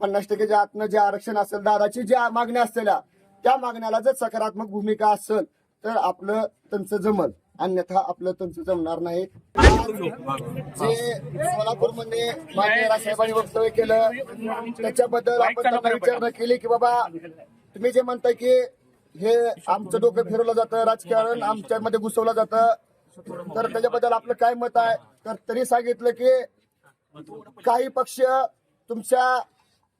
पन्नास टक्केच्या आतनं जे आरक्षण असेल दादाची ज्या मागण्या असलेल्या त्या मागण्याला जर सकारात्मक भूमिका असेल तर आपलं त्यांचं जमल. अन्यथा आपलं त्यांचं जमणार नाही. जे सोलापूरमध्ये मान्य रासाहेबांनी वक्तव्य केलं त्याच्याबद्दल आपण त्यांना विचारणा केली की बाबा तुम्ही जे म्हणताय की हे आमचं डोकं फिरवलं जातं राजकारण आमच्यामध्ये घुसवलं जातं तर त्याच्याबद्दल आपलं काय मत आहे? तर तरी सांगितलं की काही पक्ष तुमच्या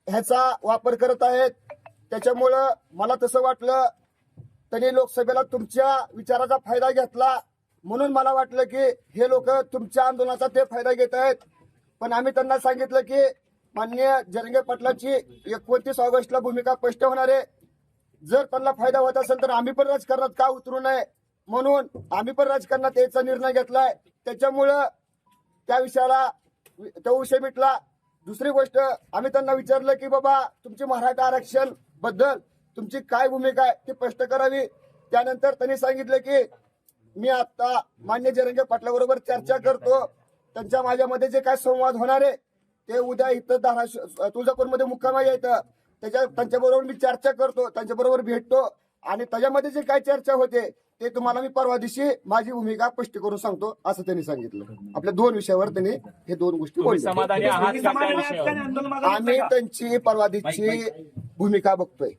ह्याचा वापर करत आहेत. त्याच्यामुळं मला तसं वाटलं त्यांनी लोकसभेला तुमच्या विचाराचा फायदा घेतला. म्हणून मला वाटलं की हे लोक तुमच्या आंदोलनाचा ते फायदा घेत आहेत. पण आम्ही त्यांना सांगितलं की माननीय जरंगे पाटलाची एकोणतीस ऑगस्टला भूमिका स्पष्ट होणार आहे. जर त्यांना फायदा होत असेल तर आम्ही पण राजकारणात का उतरू नये? म्हणून आम्ही पण राजकारणात यायचा निर्णय घेतलाय. त्याच्यामुळं त्या विषयाला तो विषय मिटला. दुसरी गोष्ट आम्ही त्यांना विचारलं की बाबा तुमची मराठा आरक्षणबद्दल तुमची काय भूमिका आहे? ती स्पष्ट करावी. त्यानंतर त्यांनी सांगितलं की मी आता मान्य जरंगे पाटलाबरोबर चर्चा करतो. त्यांच्या माझ्यामध्ये जे काय संवाद होणार आहे ते उद्या इथं धाराशिव तुळजापूरमध्ये मुक्कामा येतं. त्याच्या त्यांच्याबरोबर मी चर्चा करतो त्यांच्याबरोबर भेटतो आणि त्याच्यामध्ये जे काय चर्चा होते ते तुम्हाला मी परवा दिवशी माझी भूमिका स्पष्ट करून सांगतो असं त्यांनी सांगितलं. आपल्या दोन विषयावर त्यांनी हे दोन गोष्टी तुम्ही बोलल्या. समाधानी आहात का त्या विषयावर? आम्ही त्यांची परवादीची भूमिका बघतोय.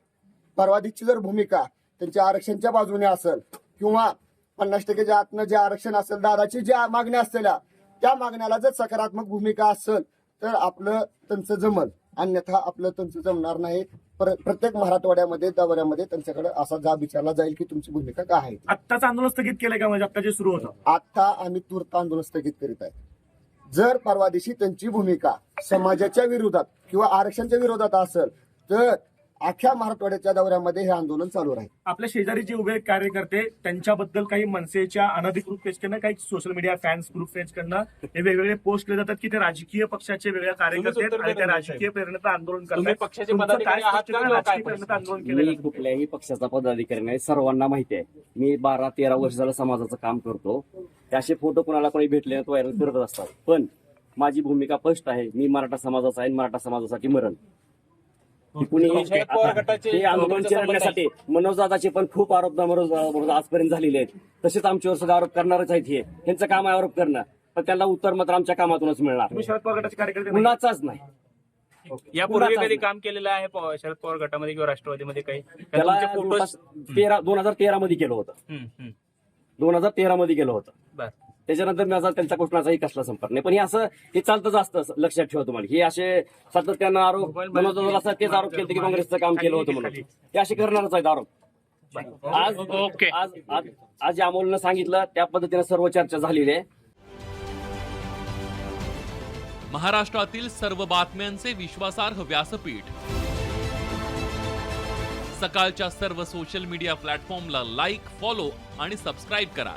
परवादीची जर भूमिका त्यांच्या आरक्षणच्या बाजूने असेल किंवा पन्नास टक्केच्या आतनं जे आरक्षण असेल दादाची ज्या मागण्या असलेल्या त्या मागण्याला जर सकारात्मक भूमिका असेल तर आपलं त्यांचं जमल. अन्यथा आपलं त्यांचं जमणार नाही. पर- प्रत्येक मराठवाड्यामध्ये दौऱ्यामध्ये त्यांच्याकडे असा जाब विचारला जाईल की तुमची भूमिका काय आहे आत्ताच आंदोलन स्थगित केलंय का म्हणजे? आता जे सुरू होतं. आता आम्ही तूर्त आंदोलन स्थगित करीत आहे. जर परवा दिवशी त्यांची भूमिका समाजाच्या विरोधात किंवा आरक्षणच्या विरोधात असेल तर अख्ख्या मराठवाड्याच्या दौऱ्यामध्ये हे आंदोलन चालू राहील. आपल्या शेजारी जे उभे कार्यकर्ते त्यांच्याबद्दल काही मनसेच्या अनधिकृत पेजकडनं काही सोशल मीडिया फॅन्स ग्रुप पेजकडनं हे वेगवेगळे पोस्ट केले जातात की ते राजकीय पक्षाचे वेगळ्या कार्यकर्ते आहेत आणि त्या राजकीय प्रेरणेचं आंदोलन तुम्ही करतात पक्षाचे तुमचं पदाधिकारी काय आहात स्पष्टीकरण का? राजकीय काय प्रेरणेचं आंदोलन केलं मी जातं? कुठल्याही पक्षाचा पदाधिकारी नाही. सर्वांना माहिती आहे. मी बारा तेरा वर्ष झालं समाजाचं काम करतो. ते असे फोटो कोणाला कोणी भेटले नाही, तो व्हायरल करत असतात. पण माझी भूमिका स्पष्ट आहे. मी मराठा समाजाचा आहे आणि मराठा समाजासाठी मरण. कुणीही पवार गटाचे ते आंदोलन तुमचा संबंध चिरडण्यासाठी मनोजदादाचे पण खूप आरोप मनोज आजपर्यंत झालेले आहेत. तसेच आमच्यावर सुद्धा आरोप करणारच आहेत हे. त्यांचं काम आहे आरोप करणं. पण त्यांना उत्तर मात्र आमच्या कामातूनच मिळणार. तुम्ही शरद पवार गटाचे कार्यकर्ते नाही. कुणाचाच नाही. यापूर्वी कधी नाही. काम केलेलं आहे शरद पवार गटामध्ये किंवा राष्ट्रवादीमध्ये काही? का त्याला तेरा दोन हजार तेरा मध्ये केलं होतं. दोन हजार तेरा मध्ये गेलं होतं. बर. त्याच्यानंतर माझा त्यांच्या कुठलाचाही कसला संपर्क नाही. पण हे असं हे चालतच असतं लक्षात ठेवा तुम्हाला. हे असे सातत्यानं आरोप मनोज असं तेच आरोप केले की काँग्रेसचं काम केलं होतं म्हणून. हे असे करणारच आहेत आरोप. आज ओके. आज आज आज जे अमोलनं सांगितलं त्या पद्धतीने सर्व चर्चा झालेली आहे. महाराष्ट्रातील सर्व बातम्यांचे विश्वासार्ह व्यासपीठ. सकाळच्या सर्व सोशल मीडिया प्लॅटफॉर्मला लाईक फॉलो आणि सबस्क्राईब करा.